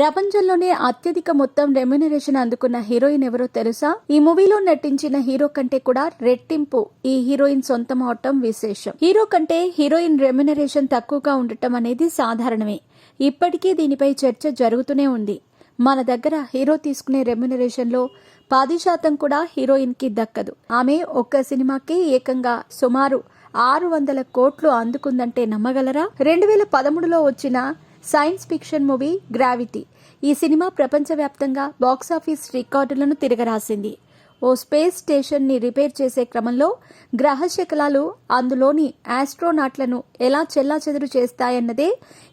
ప్రపంచంలోనే అత్యధిక మొత్తం రెమ్యునరేషన్ అందుకున్న హీరోయిన్ ఎవరో తెలుసా? ఈ మూవీలో నటించిన హీరో కంటే కూడా రెట్టింపు ఈ హీరోయిన్ సొంతం అవటం విశేషం. హీరో కంటే హీరోయిన్ రెమ్యునరేషన్ తక్కువగా ఉండటం అనేది సాధారణమే. ఇప్పటికీ దీనిపై చర్చ జరుగుతూనే ఉంది. మన దగ్గర హీరో తీసుకునే రెమ్యునరేషన్లో పది శాతం కూడా హీరోయిన్కి దక్కదు. ఆమె ఒక్క సినిమాకి ఏకంగా సుమారు ఆరు వందల కోట్లు అందుకుందంటే నమ్మగలరా? రెండు వేల పదమూడులో వచ్చిన సైన్స్ ఫిక్షన్ మూవీ గ్రావిటీ. ఈ సినిమా ప్రపంచవ్యాప్తంగా బాక్సాఫీస్ రికార్డులను తిరగరాసింది. ఓ స్పేస్ స్టేషన్ని రిపేర్ చేసే క్రమంలో గ్రహ శకలాలు అందులోని ఆస్ట్రోనాట్లను ఎలా చెల్లాచెదురు చేస్తాయన్నదే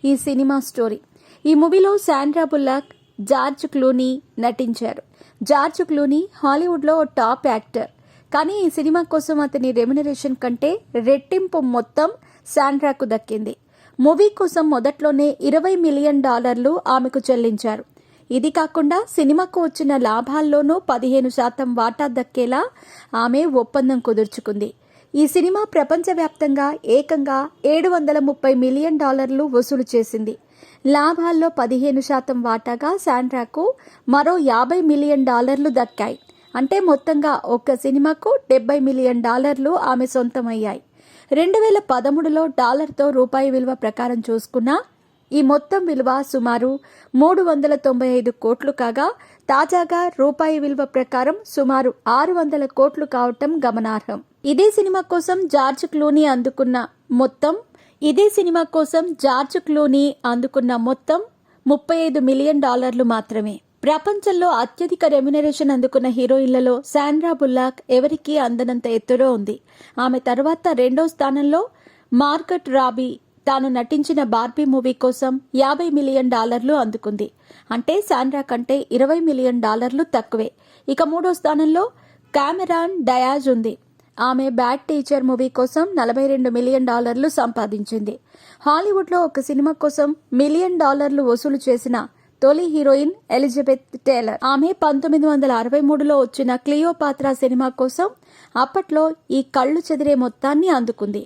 ఈ సినిమా స్టోరీ. ఈ మూవీలో శాండ్రా బుల్లాక్ జార్జ్ క్లూనీ నటించారు. జార్జ్ క్లూనీ హాలీవుడ్లో ఓ టాప్ యాక్టర్. కానీ ఈ సినిమా కోసం అతని రెమ్యునరేషన్ కంటే రెట్టింపు మొత్తం శాండ్రాకు దక్కింది. మూవీ కోసం మొదట్లోనే ఇరవై మిలియన్ డాలర్లు ఆమెకు చెల్లించారు. ఇది కాకుండా సినిమాకు వచ్చిన లాభాల్లోనూ పదిహేను శాతం వాటా దక్కేలా ఆమె ఒప్పందం కుదుర్చుకుంది. ఈ సినిమా ప్రపంచవ్యాప్తంగా ఏకంగా ఏడు వందల ముప్పై మిలియన్ డాలర్లు వసూలు చేసింది. లాభాల్లో పదిహేను శాతం వాటాగా శాండ్రాకు మరో యాభై మిలియన్ డాలర్లు దక్కాయి. అంటే మొత్తంగా ఒక్క సినిమాకు డెబ్బై మిలియన్ డాలర్లు ఆమె సొంతమయ్యాయి. రెండు వేల పదమూడులో డాలర్తో రూపాయి విలువ ప్రకారం చూసుకున్నా ఈ మొత్తం విలువ సుమారు మూడు వందల తొంభై ఐదు కోట్లు కాగా తాజాగా రూపాయి విలువ ప్రకారం సుమారు ఆరు వందల కోట్లు కావటం గమనార్హం. ఇదే సినిమా కోసం జార్జ్ క్లూనీ అందుకున్న మొత్తం ఇదే సినిమా కోసం జార్జ్ క్లూనీ అందుకున్న మొత్తం ముప్పై ఐదు మిలియన్ డాలర్లు మాత్రమే. ప్రపంచంలో అత్యధిక రెమ్యునరేషన్ అందుకున్న హీరోయిన్లలో శాండ్రా బుల్లాక్ ఎవరికీ అందనంత ఎత్తులో ఉంది. ఆమె తర్వాత రెండో స్థానంలో మార్గట్ రాబీ తాను నటించిన బార్బీ మూవీ కోసం యాభై మిలియన్ డాలర్లు అందుకుంది. అంటే శాండ్రా కంటే ఇరవై మిలియన్ డాలర్లు తక్కువే. ఇక మూడో స్థానంలో కామెరాన్ డయాజ్ ఉంది. ఆమె బ్యాడ్ టీచర్ మూవీ కోసం నలభై రెండు మిలియన్ డాలర్లు సంపాదించింది. హాలీవుడ్లో ఒక సినిమా కోసం మిలియన్ డాలర్లు వసూలు చేసిన తొలి హీరోయిన్ ఎలిజబెత్ టేలర్. ఆమె పంతొమ్మిది వందల అరవై మూడులో వచ్చిన క్లియోపాత్రా సినిమా కోసం అప్పట్లో ఈ కళ్ళు చెదిరే మొత్తాన్ని అందుకుంది.